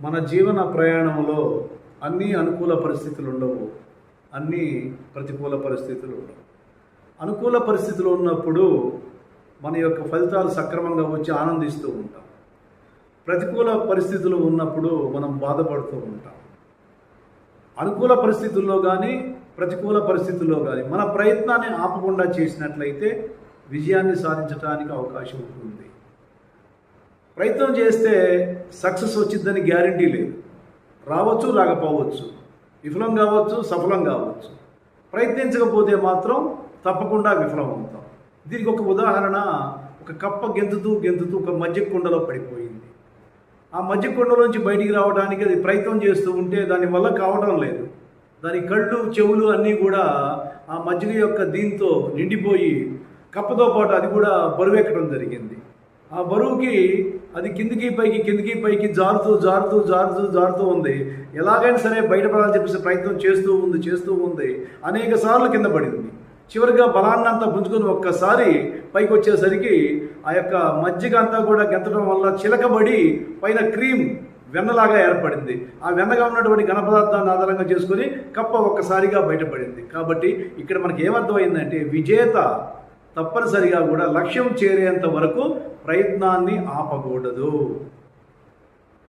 మన జీవన ప్రయాణంలో అన్ని అనుకూల పరిస్థితులు ఉండవు. అన్నీ ప్రతికూల పరిస్థితులు ఉండవు. అనుకూల పరిస్థితులు ఉన్నప్పుడు మన యొక్క ఫలితాలు సక్రమంగా వచ్చి ఆనందిస్తూ ఉంటాం. ప్రతికూల పరిస్థితులు ఉన్నప్పుడు మనం బాధపడుతూ ఉంటాం. అనుకూల పరిస్థితుల్లో కానీ ప్రతికూల పరిస్థితుల్లో కానీ మన ప్రయత్నాన్ని ఆపకుండా చేసినట్లయితే విజయాన్ని సాధించడానికి అవకాశం ఉంటుంది. ప్రయత్నం చేస్తే సక్సెస్ వచ్చిందని గ్యారంటీ లేదు. రావచ్చు రాకపోవచ్చు. విఫలం కావచ్చు సఫలం కావచ్చు. ప్రయత్నించకపోతే మాత్రం తప్పకుండా విఫలం అవుతాం. దీనికి ఒక ఉదాహరణ ఒక కప్ప గెంతుతూ గెంతుతూ ఒక మధ్య కుండలో పడిపోయింది. ఆ మధ్య కుండలోంచి బయటికి రావడానికి అది ప్రయత్నం చేస్తూ ఉంటే దాని వల్ల కావడం లేదు. దాని కళ్ళు చెవులు అన్నీ కూడా ఆ మజ్జిగ యొక్క దీంతో నిండిపోయి కప్పతో పాటు అది కూడా బరువెక్కడం జరిగింది. ఆ బరువుకి అది కిందికి పైకి కిందికి పైకి జారుతూ జారుతూ జారుతూ జారుతూ ఉంది. ఎలాగైనా సరే బయటపడాలని చెప్పేసి ప్రయత్నం చేస్తూ ఉంది చేస్తూ ఉంది. అనేక సార్లు కింద పడింది. చివరిగా బలాన్నంతా పుంజుకొని ఒక్కసారి పైకి వచ్చేసరికి ఆ యొక్క మజ్జిగ అంతా కూడా గెంతడం వల్ల చిలకబడి పైన క్రీమ్ వెన్నలాగా ఏర్పడింది. ఆ వెన్నగా ఉన్నటువంటి ఘన పదార్థాన్ని ఆధారంగా చేసుకొని కప్ప ఒక్కసారిగా బయటపడింది. కాబట్టి ఇక్కడ మనకి ఏమర్థమైందంటే విజేత తప్పనిసరిగా కూడా లక్ష్యం చేరేంత వరకు ప్రయత్నాన్ని ఆపకూడదు.